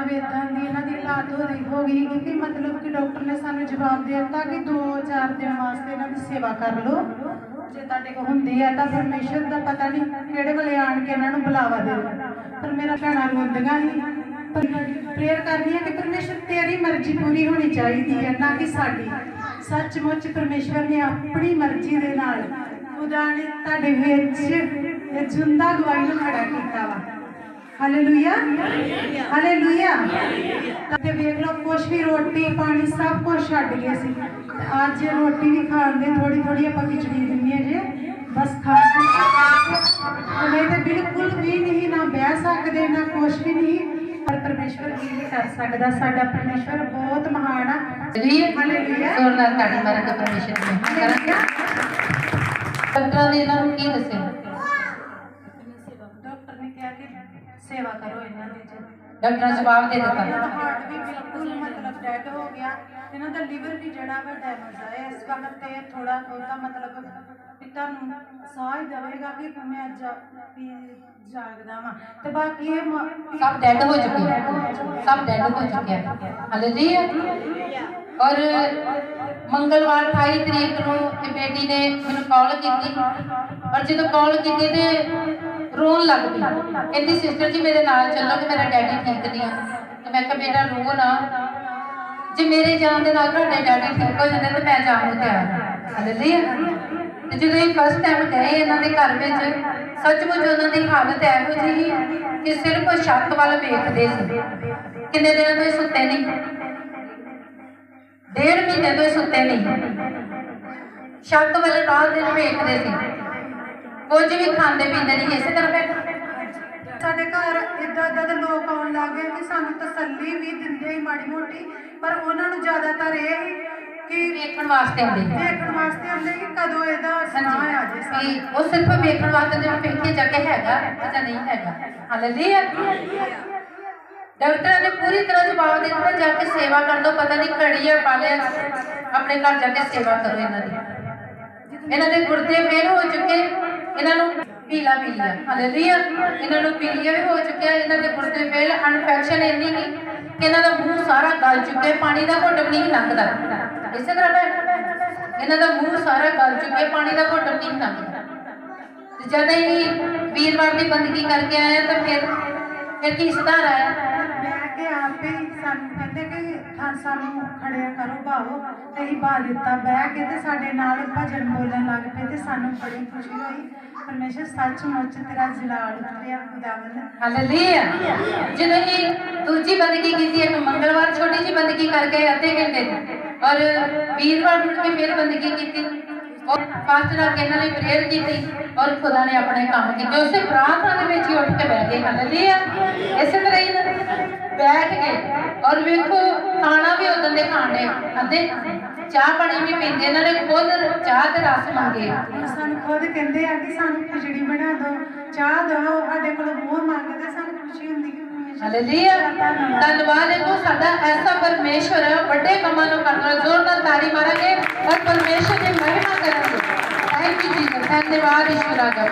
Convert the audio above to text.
ਵੇਦਾਂ ਦੀ ਇਹਨਾਂ ਦੀ ਹਾਲਤ ਹੋ ਰਹੀ ਹੋ ਗਈ ਕਿ ਮਤਲਬ ਕਿ ਡਾਕਟਰ ਨੇ ਸਾਨੂੰ ਜਵਾਬ ਦੇ ਦਿੱਤਾ ਕਿ 2-4 ਦਿਨ ਵਾਸਤੇ ਇਹਨਾਂ ਦੀ ਸੇਵਾ ਕਰ ਲਓ। ਜੇ ਤੁਹਾਡੇ ਕੋਲ ਹੁੰਦੀ ਹੈ ਤਾਂ ਪਰਮੇਸ਼ਰ ਦਾ ਪਤਾ ਨਹੀਂ ਕਿਹੜੇ ਵੇਲੇ ਆਣ ਕੇ ਇਹਨਾਂ ਨੂੰ ਬੁਲਾਵਾ ਦੇਵੇ ਪਰ ਮੇਰਾ ਭੈਣਾਂ ਰੋਂਦੀਆਂ ਹੀ ਪ੍ਰੇਅਰ ਕਰਦੀ ਹੈ ਕਿ ਪਰਮੇਸ਼ਰ ਤੇਰੀ ਮਰਜ਼ੀ ਪੂਰੀ ਹੋਣੀ ਚਾਹੀਦੀ ਹੈ, ਨਾ ਕਿ ਸਾਡੀ। ਸੱਚਮੁੱਚ ਪਰਮੇਸ਼ਰ ਨੇ ਆਪਣੀ ਮਰਜ਼ੀ ਦੇ ਨਾਲ, ਖੁਦਾ ਨੇ ਤੁਹਾਡੇ ਵਿੱਚ ਜਿੰਦਾ ਗਵਾਹੀ ਨੂੰ ਖੜਾ ਕੀਤਾ ਵਾ। ਹਾਲੇਲੂਇਆ ਹਾਲੇਲੂਇਆ ਤੇ ਵੇਖ ਲਓ ਕੁਛ ਵੀ ਰੋਟੀ ਪਾਣੀ ਸਭ ਕੁਝ ਛੱਡ ਗਏ ਸੀ। ਅੱਜ ਰੋਟੀ ਵੀ ਖਾਣ ਦੇ ਥੋੜੀ ਥੋੜੀ ਆਪਾਂ ਖਿਚੜੀ ਦਿੰਨੀ ਹੈ ਜੇ। ਬਸ ਖਾ ਕੇ ਨਹੀਂ ਤੇ ਬਿਲਕੁਲ ਵੀ ਨਹੀਂ ਨਾ ਬਹਿ ਸਕਦੇ ਨਾ ਕੁਛ ਵੀ ਨਹੀਂ। ਪਰ ਪਰਮੇਸ਼ਵਰ ਕੀ ਨਹੀਂ ਕਰ ਸਕਦਾ ਸਾਡਾ ਪਰਮੇਸ਼ਵਰ ਬਹੁਤ ਮਹਾਨ ਆ। ਹਾਲੇਲੂਇਆ ਜ਼ੋਰ ਨਾਲ ਤਾੜੀ ਮਾਰ ਕੇ ਪਰਮੇਸ਼ਰ ਨੂੰ ਕਰਾਂਗੇ ਡਾਕਟਰਾਂ ਨੇ ਇਹਨਾਂ ਨੂੰ ਕੀ ਦੱਸਿਆ ਡਾਕਟਰ ਨੇ ਕਿਹਾ ਕਿ ਸੇਵਾ ਕਰੋ ਇਹਨਾਂ ਦੀ ਜੀ ਡਾਕਟਰਾਂ ਜਵਾਬ ਦੇ ਇਹਨਾਂ ਦਿੱਤਾ ਦਾ ਹਾਰਟ ਵੀ ਬਿਲਕੁਲ ਮਤਲਬ ਡੈਡ ਹੋ ਗਿਆ। ਇਹਨਾਂ ਦਾ ਲਿਵਰ ਵੀ ਜਿਹੜਾ ਵਾ ਡੈਮੇਜ ਆ ਇਸ ਵਕਤ ਤੇ ਥੋੜਾ ਬਹੁਤਾ ਮਤਲਬ ਵੀ ਤੁਹਾਨੂੰ ਸਾਹ ਹੀ ਦੇਵੇਗਾ ਕਿ ਮੈਂ ਅੱਜ ਵੀ ਜਾਗਦਾ ਵਾਂ। ਤੇ ਬਾਕੀ ਇਹ ਮ- ਸਭ ਡੈਡ ਹੋ ਚੁੱਕੇ ਆ। ਸਭ ਡੈਡ ਹੋ ਚੁੱਕੇ ਆ। ਹਾਲੇਲੂਇਆ ਔਰ ਮੰਗਲਵਾਰ 28 ਤਰੀਕ ਨੂੰ ਇਹ ਬੇਟੀ ਨੇ ਮੈਨੂੰ ਕਾਲ ਕੀਤੀ। ਔਰ ਜਦੋਂ ਕਾਲ ਕੀਤੀ ਤੇ ਰੋਣ ਲੱਗ ਪਈ ਕਹਿੰਦੀ ਸਿਸਟਰ ਜੀ, ਮੇਰੇ ਨਾਲ ਚੱਲੋ ਕਿ ਮੇਰਾ ਡੈਡੀ ਠੀਕ ਨਹੀਂ ਆ। ਤੇ ਮੈਂ ਕਿਹਾ, ਬੇਟਾ ਰੋ ਨਾ। ਜੇ ਮੇਰੇ ਜਾਣ ਦੇ ਨਾਲ ਤੁਹਾਡੇ ਡੈਡੀ ਠੀਕ ਹੋ ਜਾਂਦੇ, ਤਾਂ ਮੈਂ ਜਾਣ ਨੂੰ ਤਿਆਰ ਹਾਲੇਲੂਇਆ ਤੇ ਜਦੋਂ ਇਹ ਫਸਟ ਟਾਈਮ ਗਏ ਇਹਨਾਂ ਦੇ ਘਰ ਵਿੱਚ, ਸੱਚਮੁੱਚ ਉਹਨਾਂ ਦੀ ਹਾਲਤ ਇਹੋ ਜਿਹੀ ਕਿ ਸਿਰਫ ਛੱਤ ਵੱਲ ਵੇਖਦੇ ਸੀ। ਕਿੰਨੇ ਦਿਨਾਂ ਤੋਂ ਇਹ ਸੁੱਤੇ ਨਹੀਂ? ਡੇਢ ਮਹੀਨੇ ਤੋਂ ਸੁੱਤੇ ਨਹੀਂ। ਛੱਤ ਵੱਲ ਰਾਤ ਦਿਨ ਵੇਖਦੇ ਸੀ। ਕੁਝ ਵੀ ਖਾਂਦੇ ਪੀਂਦੇ ਨਹੀਂ ਇਸੇ ਤਰ੍ਹਾਂ ਬੈਠੇ ਸਾਡੇ ਘਰ ਇਦਾਂ ਇਦਾਂ ਦੇ ਲੋਕ ਆਉਣ ਲੱਗ ਗਏ ਕਿ ਸਾਨੂੰ ਤਸੱਲੀ ਵੀ ਦਿੰਦੇ ਹੀ ਮਾੜੀ ਮੋਟੀ ਪਰ ਉਹਨਾਂ ਨੂੰ ਜ਼ਿਆਦਾਤਰ ਇਹ ਕਿ ਵੇਖਣ ਵਾਸਤੇ ਆਉਂਦੇ ਦੇਖਣ ਵਾਸਤੇ ਆਉਂਦੇ ਕਿ ਕਦੋਂ ਇਹਦਾ ਸੁਣਾ ਆ ਜੇ ਕਿ ਉਹ ਸਿਰਫ ਵੇਖਣ ਵਾਸਤੇ ਤੇ ਵੇਖੇ ਜਾ ਕੇ ਹੈਗਾ ਜਾਂ ਨਹੀਂ ਹੈਗਾ। ਹਾਲੇਲੂਇਆ। ਡਾਕਟਰਾਂ ਨੇ ਪੂਰੀ ਤਰ੍ਹਾਂ ਜਵਾਬ ਦਿੱਤਾ ਜਾ ਕੇ ਸੇਵਾ ਕਰ ਦੋ ਪਤਾ ਨਹੀਂ ਘੜੀ ਆ ਪਾਲੇ ਆਪਣੇ ਘਰ ਜਾ ਕੇ ਸੇਵਾ ਕਰੋ ਇਹਨਾਂ ਦੀ। ਇਹਨਾਂ ਦੇ ਗੁਰਦੇ ਫੇਲ ਹੋ ਚੁੱਕੇ। ਇਹਨਾਂ ਨੂੰ ਪੀਲਾ ਪੀਲਾ। ਹਾਲੇਲੂਇਆ ਇਹਨਾਂ ਨੂੰ ਪੀਲੀਆ ਵੀ ਹੋ ਚੁੱਕਿਆ। ਇਹਨਾਂ ਦੇ ਗੁਰਦੇ ਫੇਲ ਇਨਫੈਕਸ਼ਨ ਇੰਨੀ ਨਹੀਂ ਕਿ ਇਹਨਾਂ ਦਾ ਮੂੰਹ ਸਾਰਾ ਗਲ ਚੁੱਕਿਆ ਪਾਣੀ ਦਾ ਘੁੱਟ ਵੀ ਨਹੀਂ ਲੰਘਦਾ। ਇਸੇ ਤਰ੍ਹਾਂ ਭੈਣ, ਇਹਨਾਂ ਦਾ ਮੂੰਹ ਸਾਰਾ ਗਲ ਚੁੱਕਿਆ ਪਾਣੀ ਦਾ ਘੁੱਟ ਵੀ ਨਹੀਂ ਲੰਘਦਾ। ਜਦ ਹੀ ਵੀਰਵਾਰ ਦੀ ਬੰਦਗੀ ਕਰਕੇ ਆਇਆ ਤਾਂ ਫਿਰ ਫਿਰ ਕੀ ਸੁਧਾਰ ਆਇਆ? ਮੈਂ ਕਿ ਹੀ ਸਾਨੂੰ ਕਹਿੰਦੇ ਕਿ ਥਾਂ ਸਾਨੂੰ ਖੜਿਆ ਕਰੋ ਭਾਵੋ। ਤੇ ਹੀ ਬਾ ਦਿੱਤਾ ਬਹਿ ਕੇ ਤੇ ਸਾਡੇ ਨਾਲ ਭਜਨ ਬੋਲਣ ਲੱਗ ਪਏ ਤੇ ਸਾਨੂੰ ਬੜੀ ਖੁਸ਼ੀ ਹੋਈ। ਪਰਮੇਸ਼ਰ ਸੱਚਮੁੱਚ ਤੇਰਾ ਜਲਾਲ ਉਤਰਿਆ ਖੁਦਾਵੰਦ। ਹਾਲੇਲੂਇਆ ਜਦੋਂ ਹੀ ਦੂਜੀ ਬੰਦਗੀ ਕੀਤੀ, ਇੱਕ ਮੰਗਲਵਾਰ ਛੋਟੀ ਜੀ ਬੰਦਗੀ ਕਰਕੇ ਅੱਧੇ ਘੰਟੇ ਦੀ। ਔਰ ਵੀਰਵਾਰ ਮੁੜ ਕੇ ਫਿਰ ਬੰਦਗੀ ਕੀਤੀ। ਔਰ ਪਾਸਟਰ ਆ ਕੇ ਇਹਨਾਂ ਪ੍ਰੇਅਰ ਕੀਤੀ। ਔਰ ਖੁਦਾ ਨੇ ਆਪਣੇ ਕੰਮ ਕੀਤੇ। ਉਸੇ ਪ੍ਰਾਰਥਨਾ ਦੇ ਵਿੱਚ ਹੀ ਉੱਠ ਕੇ ਬਹਿ ਗਏ। ਹਾਲੇਲੂਇਆ ਇਸੇ ਤਰ੍ਹਾਂ ਹੀ ਬੈਠ ਗਏ ਔਰ ਵੇਖੋ ਖਾਣਾ ਵੀ ਉਦੋਂ ਦੇ ਖਾਣੇ ਆਂਦੇ ਚਾਹ ਪਾਣੀ ਵੀ ਪੀਂਦੇ ਇਹਨਾਂ ਨੇ ਖੁਦ ਚਾਹ ਤੇ ਰਸ ਮੰਗੇ। ਸਾਨੂੰ ਖੁਦ ਕਹਿੰਦੇ ਆ ਕਿ ਸਾਨੂੰ ਖਿਚੜੀ ਬਣਾ ਦਿਓ ਚਾਹ ਦਿਓ ਸਾਡੇ ਕੋਲ ਬਹੁਤ ਮੰਗਦੇ ਸਾਨੂੰ ਖੁਸ਼ੀ ਹੁੰਦੀ ਕਿ ਪਰਮੇਸ਼ਰ ਹਾਲੇਲੂਇਆ। ਧੰਨਵਾਦ ਹੈ ਕੋ ਸਾਡਾ ਐਸਾ ਪਰਮੇਸ਼ਵਰ ਹੈ, ਵੱਡੇ ਕੰਮਾਂ ਨੂੰ ਕਰਨ ਜ਼ੋਰ ਨਾਲ ਤਾੜੀ ਮਾਰਾਂਗੇ ਔਰ ਪਰਮੇਸ਼ਵਰ ਦੀ ਮਹਿਮਾ ਕਰਾਂਗੇ। ਥੈਂਕ ਯੂ ਜੀ ਧੰਨਵਾਦ ਈਸ਼ਵਰਾ ਦਾ